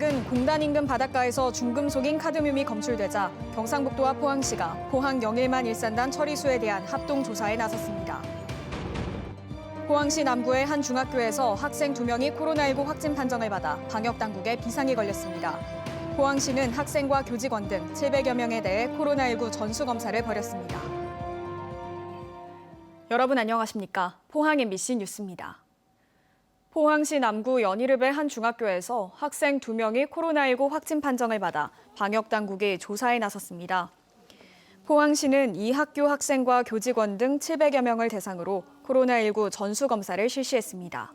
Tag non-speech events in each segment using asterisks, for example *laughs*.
최근 공단 인근 바닷가에서 중금속인 카드뮴이 검출되자 경상북도와 포항시가 포항 영일만 일산단 처리수에 대한 합동 조사에 나섰습니다. 포항시 남구의 한 중학교에서 학생 두 명이 코로나19 확진 판정을 받아 방역 당국에 비상이 걸렸습니다. 포항시는 학생과 교직원 등 700여 명에 대해 코로나19 전수 검사를 벌였습니다. 여러분 안녕하십니까? 포항 MBC 뉴스입니다. 포항시 남구 연희읍의 한 중학교에서 학생 두 명이 코로나19 확진 판정을 받아 방역 당국이 조사에 나섰습니다. 포항시는 이 학교 학생과 교직원 등 700여 명을 대상으로 코로나19 전수 검사를 실시했습니다.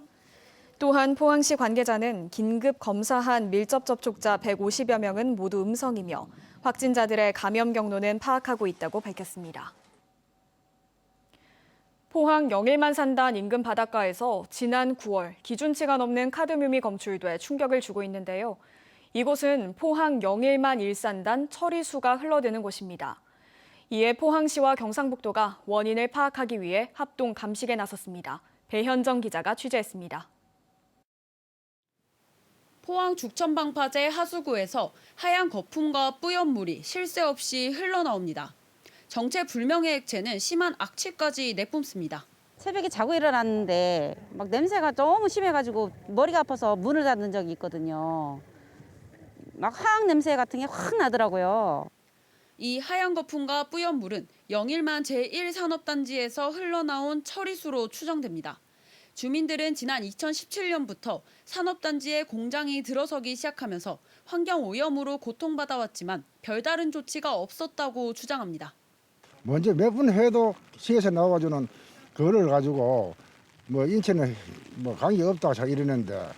또한 포항시 관계자는 긴급 검사한 밀접 접촉자 150여 명은 모두 음성이며 확진자들의 감염 경로는 파악하고 있다고 밝혔습니다. 포항 영일만 산단 인근 바닷가에서 지난 9월 기준치가 넘는 카드뮴이 검출돼 충격을 주고 있는데요. 이곳은 포항 영일만 일산단 처리수가 흘러드는 곳입니다. 이에 포항시와 경상북도가 원인을 파악하기 위해 합동 감식에 나섰습니다. 배현정 기자가 취재했습니다. 포항 죽천방파제 하수구에서 하얀 거품과 뿌연 물이 쉴 새 없이 흘러나옵니다. 정체 불명의 액체는 심한 악취까지 내뿜습니다. 새벽에 자고 일어났는데 막 냄새가 너무 심해가지고 머리가 아파서 문을 닫는 적이 있거든요. 막 화학 냄새 같은 게 확 나더라고요. 이 하얀 거품과 뿌연 물은 영일만 제1산업단지에서 흘러나온 처리수로 추정됩니다. 주민들은 지난 2017년부터 산업단지에 공장이 들어서기 시작하면서 환경 오염으로 고통받아왔지만 별다른 조치가 없었다고 주장합니다. 먼저 몇 분 해도 시에서 나와가지고는 그거를 가지고 뭐 인체는 뭐 관계 없다고 자기 이러는데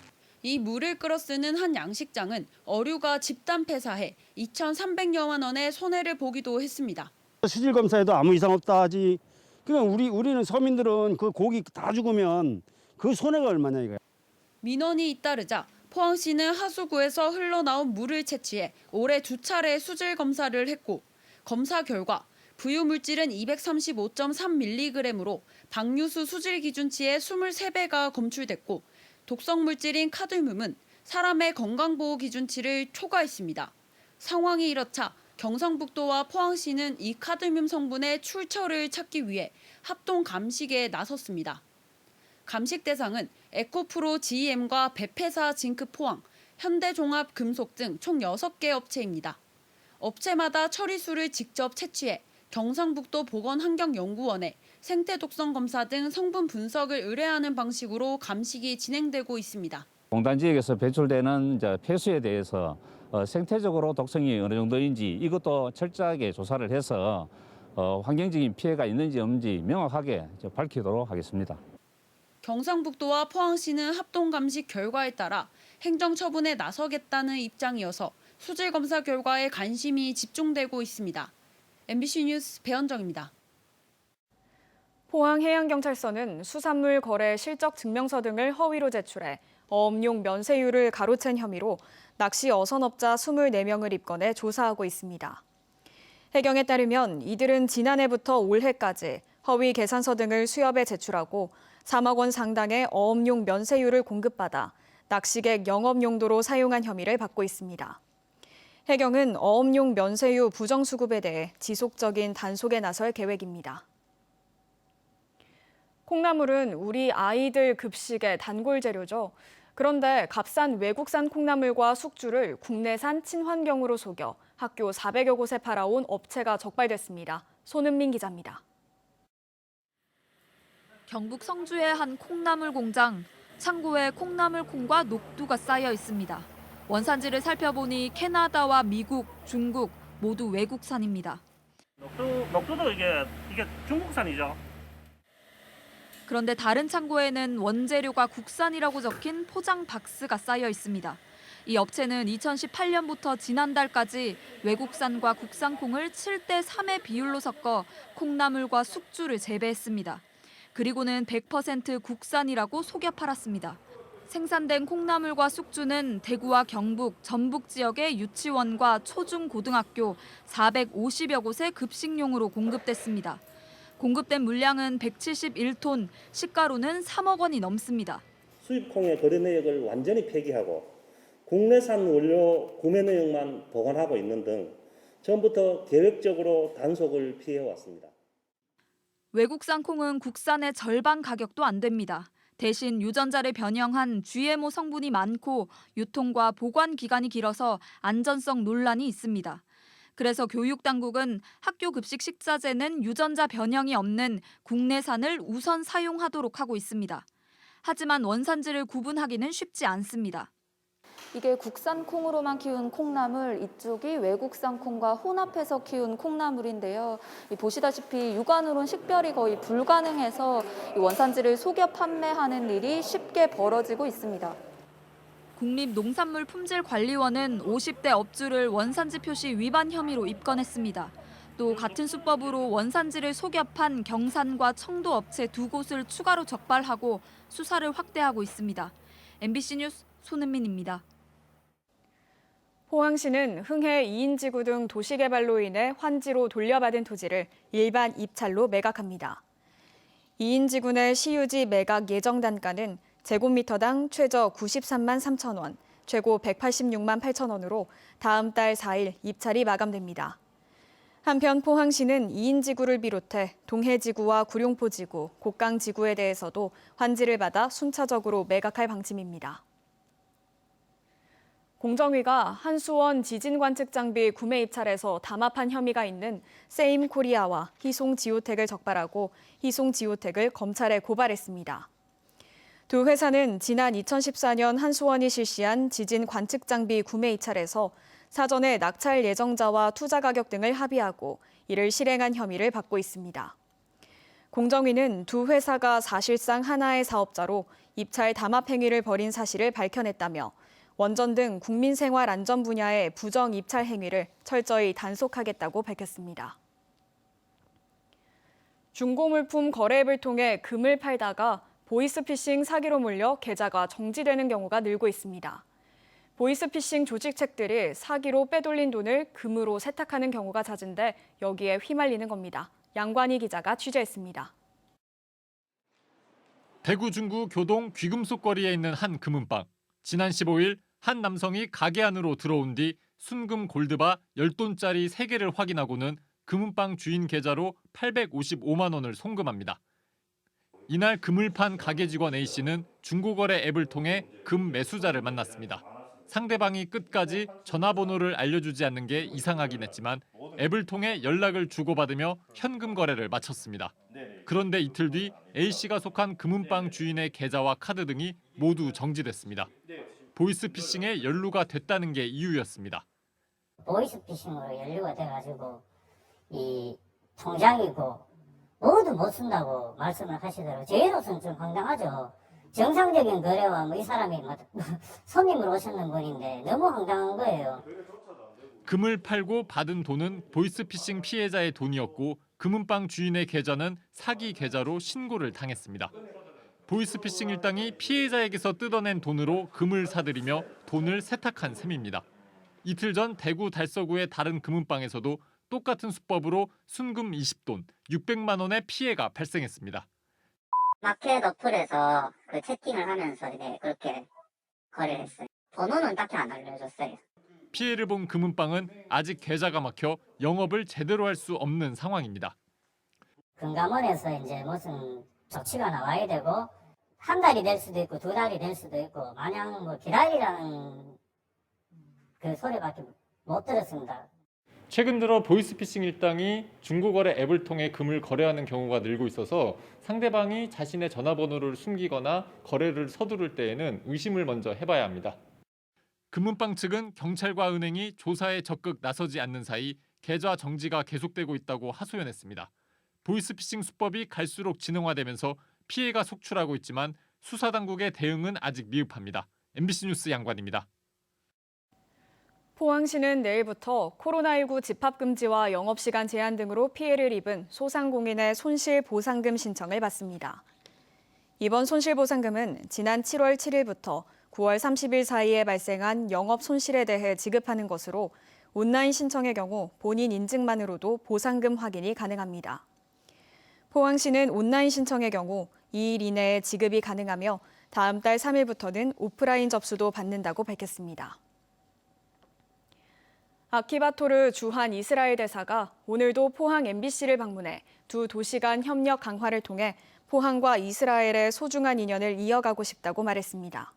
이 물을 끌어 쓰는 한 양식장은 어류가 집단 폐사해 2,300여만 원의 손해를 보기도 했습니다. 수질 검사에도 아무 이상 없다 하지. 그냥 우리 우리는 서민들은 그 고기 다 죽으면 그 손해가 얼마냐 이거야. 민원이 잇따르자 포항시는 하수구에서 흘러나온 물을 채취해 올해 두 차례 수질 검사를 했고 검사 결과 부유 물질은 235.3mg으로 방류수 수질 기준치의 23배가 검출됐고 독성 물질인 카드뮴은 사람의 건강보호 기준치를 초과했습니다. 상황이 이렇자 경상북도와 포항시는 이 카드뮴 성분의 출처를 찾기 위해 합동 감식에 나섰습니다. 감식 대상은 에코프로 GM과 베페사 징크 포항, 현대종합 금속 등 총 6개 업체입니다. 업체마다 처리수를 직접 채취해 경상북도 보건환경연구원에 생태 독성 검사 등 성분 분석을 의뢰하는 방식으로 감식이 진행되고 있습니다. 공단 지역에서 배출되는 폐수에 대해서 어, 생태적으로 독성이 어느 정도인지 이것도 철저하게 조사를 해서 어, 환경적인 피해가 있는지 없는지 명확하게 밝히도록 하겠습니다. 경상북도와 포항시는 합동 감식 결과에 따라 행정 처분에 나서겠다는 입장이어서 수질 검사 결과에 관심이 집중되고 있습니다. MBC 뉴스 배현정입니다. 포항해양경찰서는 수산물 거래 실적 증명서 등을 허위로 제출해 어업용 면세유를 가로챈 혐의로 낚시 어선업자 24명을 입건해 조사하고 있습니다. 해경에 따르면 이들은 지난해부터 올해까지 허위 계산서 등을 수협에 제출하고 3억 원 상당의 어업용 면세유를 공급받아 낚시객 영업 용도로 사용한 혐의를 받고 있습니다. 해경은 어업용 면세유 부정수급에 대해 지속적인 단속에 나설 계획입니다. 콩나물은 우리 아이들 급식의 단골 재료죠. 그런데 값싼 외국산 콩나물과 숙주를 국내산 친환경으로 속여 학교 400여 곳에 팔아온 업체가 적발됐습니다. 손은민 기자입니다. 경북 성주의 한 콩나물 공장. 창고에 콩나물 콩과 녹두가 쌓여 있습니다. 원산지를 살펴보니 캐나다와 미국, 중국 모두 외국산입니다. 녹두, 녹두도 이게 이게 중국산이죠. 그런데 다른 창고에는 원재료가 국산이라고 적힌 포장 박스가 쌓여 있습니다. 이 업체는 2018년부터 지난달까지 외국산과 국산 콩을 7대 3의 비율로 섞어 콩나물과 숙주를 재배했습니다. 그리고는 100% 국산이라고 속여 팔았습니다. 생산된 콩나물과 숙주는 대구와 경북, 전북 지역의 유치원과 초중고등학교 450여 곳에 급식용으로 공급됐습니다. 공급된 물량은 171톤, 시가로는 3억 원이 넘습니다. 수입 콩의 거래 내역을 완전히 폐기하고 국내산 원료 구매 내역만 보관하고 있는 등 전부터 계획적으로 단속을 피해 왔습니다. 외국산 콩은 국산의 절반 가격도 안 됩니다. 대신 유전자를 변형한 GMO 성분이 많고 유통과 보관 기간이 길어서 안전성 논란이 있습니다. 그래서 교육 당국은 학교 급식 식자재는 유전자 변형이 없는 국내산을 우선 사용하도록 하고 있습니다. 하지만 원산지를 구분하기는 쉽지 않습니다. 이게 국산 콩으로만 키운 콩나물, 이쪽이 외국산 콩과 혼합해서 키운 콩나물인데요. 이 보시다시피 육안으론 식별이 거의 불가능해서 이 원산지를 속여 판매하는 일이 쉽게 벌어지고 있습니다. 국립농산물품질관리원은 50대 업주를 원산지 표시 위반 혐의로 입건했습니다. 또 같은 수법으로 원산지를 속여 판 경산과 청도 업체 두 곳을 추가로 적발하고 수사를 확대하고 있습니다. MBC 뉴스 손은민입니다. 포항시는 흥해 2인 지구 등 도시개발로 인해 환지로 돌려받은 토지를 일반 입찰로 매각합니다. 2인 지구 내 시유지 매각 예정 단가는 제곱미터당 최저 93만 3천 원, 최고 186만 8천 원으로 다음 달 4일 입찰이 마감됩니다. 한편 포항시는 2인 지구를 비롯해 동해 지구와 구룡포 지구, 곡강 지구에 대해서도 환지를 받아 순차적으로 매각할 방침입니다. 공정위가 한수원 지진 관측 장비 구매 입찰에서 담합한 혐의가 있는 세임 코리아와 희송 지오텍을 적발하고 희송 지오텍을 검찰에 고발했습니다. 두 회사는 지난 2014년 한수원이 실시한 지진 관측 장비 구매 입찰에서 사전에 낙찰 예정자와 투자 가격 등을 합의하고 이를 실행한 혐의를 받고 있습니다. 공정위는 두 회사가 사실상 하나의 사업자로 입찰 담합 행위를 벌인 사실을 밝혀냈다며 원전 등 국민 생활 안전 분야의 부정 입찰 행위를 철저히 단속하겠다고 밝혔습니다. 중고물품 거래 앱을 통해 금을 팔다가 보이스피싱 사기로 몰려 계좌가 정지되는 경우가 늘고 있습니다. 보이스피싱 조직책들이 사기로 빼돌린 돈을 금으로 세탁하는 경우가 잦은데 여기에 휘말리는 겁니다. 양관희 기자가 취재했습니다. 대구 중구 교동 귀금속 거리에 있는 한 금은방. 지난 15일 한 남성이 가게 안으로 들어온 뒤 순금 골드바 10돈짜리 3개를 확인하고는 금은방 주인 계좌로 855만 원을 송금합니다. 이날 금을 판 가게 직원 A씨는 중고거래 앱을 통해 금 매수자를 만났습니다. 상대방이 끝까지 전화번호를 알려주지 않는 게 이상하긴 했지만 앱을 통해 연락을 주고받으며 현금 거래를 마쳤습니다. 그런데 이틀 뒤 A씨가 속한 금은방 주인의 계좌와 카드 등이 모두 정지됐습니다. 보이스피싱에 연루가 됐다는 게 이유였습니다. 보이스피싱으로 연루가 돼가지고 이 통장이고 모두 못 쓴다고 말씀을 하시더라고요. 저희로서는 좀 황당하죠. 정상적인 거래와 뭐 이 사람이 뭐 *laughs* 손님으로 오셨는 분인데 너무 황당한 거예요. 금을 팔고 받은 돈은 보이스피싱 피해자의 돈이었고 금은방 주인의 계좌는 사기 계좌로 신고를 당했습니다. 보이스피싱 일당이 피해자에게서 뜯어낸 돈으로 금을 사들이며 돈을 세탁한 셈입니다. 이틀 전 대구 달서구의 다른 금은방에서도 똑같은 수법으로 순금 20돈, 600만 원의 피해가 발생했습니다. 마켓 어플에서 그 채팅을 하면서 이제 그렇게 거래를 했어요. 번호는 딱히 안 알려줬어요. 피해를 본 금은방은 아직 계좌가 막혀 영업을 제대로 할 수 없는 상황입니다. 금감원에서 이제 무슨 조치가 나와야 되고 한 달이 될 수도 있고 두 달이 될 수도 있고 마냥 뭐 기다리라는 그 소리밖에 못 들었습니다. 최근 들어 보이스피싱 일당이 중고거래 앱을 통해 금을 거래하는 경우가 늘고 있어서 상대방이 자신의 전화번호를 숨기거나 거래를 서두를 때에는 의심을 먼저 해봐야 합니다. 금은방 측은 경찰과 은행이 조사에 적극 나서지 않는 사이 계좌 정지가 계속되고 있다고 하소연했습니다. 보이스피싱 수법이 갈수록 진흥화되면서 피해가 속출하고 있지만 수사 당국의 대응은 아직 미흡합니다. MBC 뉴스 양관입니다. 포항시는 내일부터 코로나19 집합금지와 영업시간 제한 등으로 피해를 입은 소상공인의 손실보상금 신청을 받습니다. 이번 손실보상금은 지난 7월 7일부터 9월 30일 사이에 발생한 영업 손실에 대해 지급하는 것으로 온라인 신청의 경우 본인 인증만으로도 보상금 확인이 가능합니다. 포항시는 온라인 신청의 경우 2일 이내에 지급이 가능하며 다음 달 3일부터는 오프라인 접수도 받는다고 밝혔습니다. 아키바토르 주한 이스라엘 대사가 오늘도 포항 MBC를 방문해 두 도시 간 협력 강화를 통해 포항과 이스라엘의 소중한 인연을 이어가고 싶다고 말했습니다.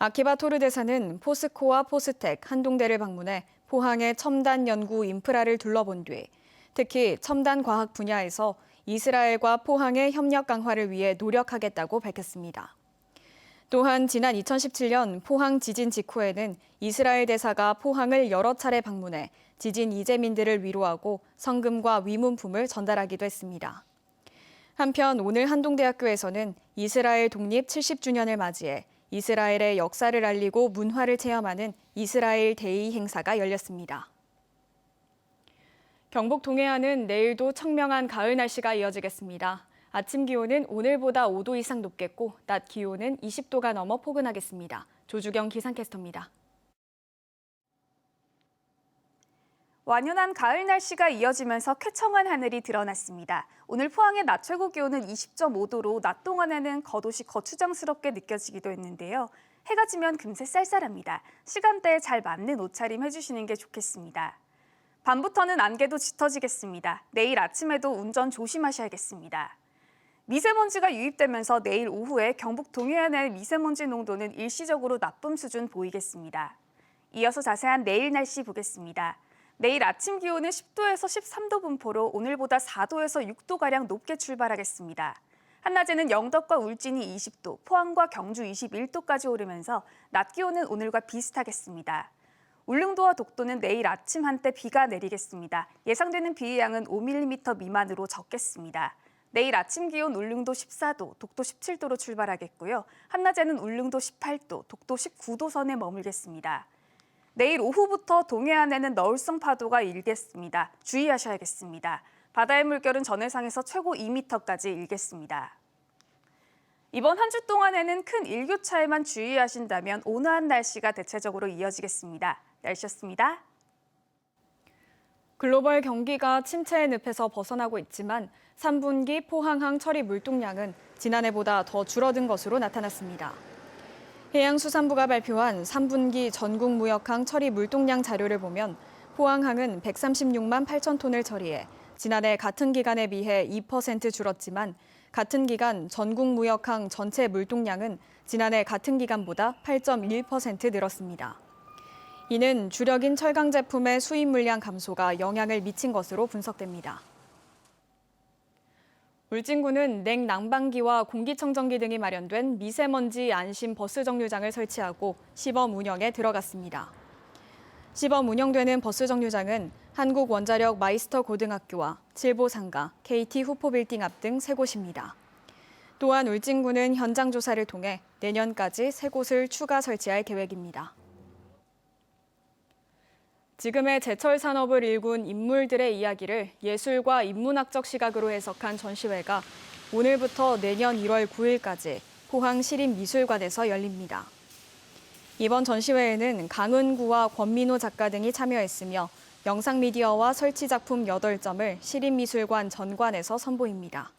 아키바 토르 대사는 포스코와 포스텍 한동대를 방문해 포항의 첨단 연구 인프라를 둘러본 뒤 특히 첨단 과학 분야에서 이스라엘과 포항의 협력 강화를 위해 노력하겠다고 밝혔습니다. 또한 지난 2017년 포항 지진 직후에는 이스라엘 대사가 포항을 여러 차례 방문해 지진 이재민들을 위로하고 성금과 위문품을 전달하기도 했습니다. 한편 오늘 한동대학교에서는 이스라엘 독립 70주년을 맞이해 이스라엘의 역사를 알리고 문화를 체험하는 이스라엘 데이 행사가 열렸습니다. 경북 동해안은 내일도 청명한 가을 날씨가 이어지겠습니다. 아침 기온은 오늘보다 5도 이상 높겠고 낮 기온은 20도가 넘어 포근하겠습니다. 조주경 기상캐스터입니다. 완연한 가을 날씨가 이어지면서 쾌청한 하늘이 드러났습니다. 오늘 포항의 낮 최고 기온은 20.5도로 낮 동안에는 겉옷이 거추장스럽게 느껴지기도 했는데요. 해가 지면 금세 쌀쌀합니다. 시간대에 잘 맞는 옷차림 해주시는 게 좋겠습니다. 밤부터는 안개도 짙어지겠습니다. 내일 아침에도 운전 조심하셔야겠습니다. 미세먼지가 유입되면서 내일 오후에 경북 동해안의 미세먼지 농도는 일시적으로 나쁨 수준 보이겠습니다. 이어서 자세한 내일 날씨 보겠습니다. 내일 아침 기온은 10도에서 13도 분포로 오늘보다 4도에서 6도가량 높게 출발하겠습니다. 한낮에는 영덕과 울진이 20도, 포항과 경주 21도까지 오르면서 낮 기온은 오늘과 비슷하겠습니다. 울릉도와 독도는 내일 아침 한때 비가 내리겠습니다. 예상되는 비의 양은 5mm 미만으로 적겠습니다. 내일 아침 기온 울릉도 14도, 독도 17도로 출발하겠고요. 한낮에는 울릉도 18도, 독도 19도 선에 머물겠습니다. 내일 오후부터 동해안에는 너울성 파도가 일겠습니다. 주의하셔야겠습니다. 바다의 물결은 전해상에서 최고 2m까지 일겠습니다. 이번 한 주 동안에는 큰 일교차에만 주의하신다면 온화한 날씨가 대체적으로 이어지겠습니다. 날씨였습니다. 글로벌 경기가 침체의 늪에서 벗어나고 있지만 3분기 포항항 처리 물동량은 지난해보다 더 줄어든 것으로 나타났습니다. 해양수산부가 발표한 3분기 전국 무역항 처리 물동량 자료를 보면 포항항은 136만 8천 톤을 처리해 지난해 같은 기간에 비해 2% 줄었지만 같은 기간 전국 무역항 전체 물동량은 지난해 같은 기간보다 8.1% 늘었습니다. 이는 주력인 철강 제품의 수입 물량 감소가 영향을 미친 것으로 분석됩니다. 울진군은 냉난방기와 공기청정기 등이 마련된 미세먼지 안심 버스 정류장을 설치하고 시범 운영에 들어갔습니다. 시범 운영되는 버스 정류장은 한국원자력 마이스터 고등학교와 칠보상가, KT 후포빌딩 앞 등 세 곳입니다. 또한 울진군은 현장 조사를 통해 내년까지 세 곳을 추가 설치할 계획입니다. 지금의 제철 산업을 일군 인물들의 이야기를 예술과 인문학적 시각으로 해석한 전시회가 오늘부터 내년 1월 9일까지 포항 시립미술관에서 열립니다. 이번 전시회에는 강은구와 권민호 작가 등이 참여했으며 영상미디어와 설치 작품 8점을 시립미술관 전관에서 선보입니다.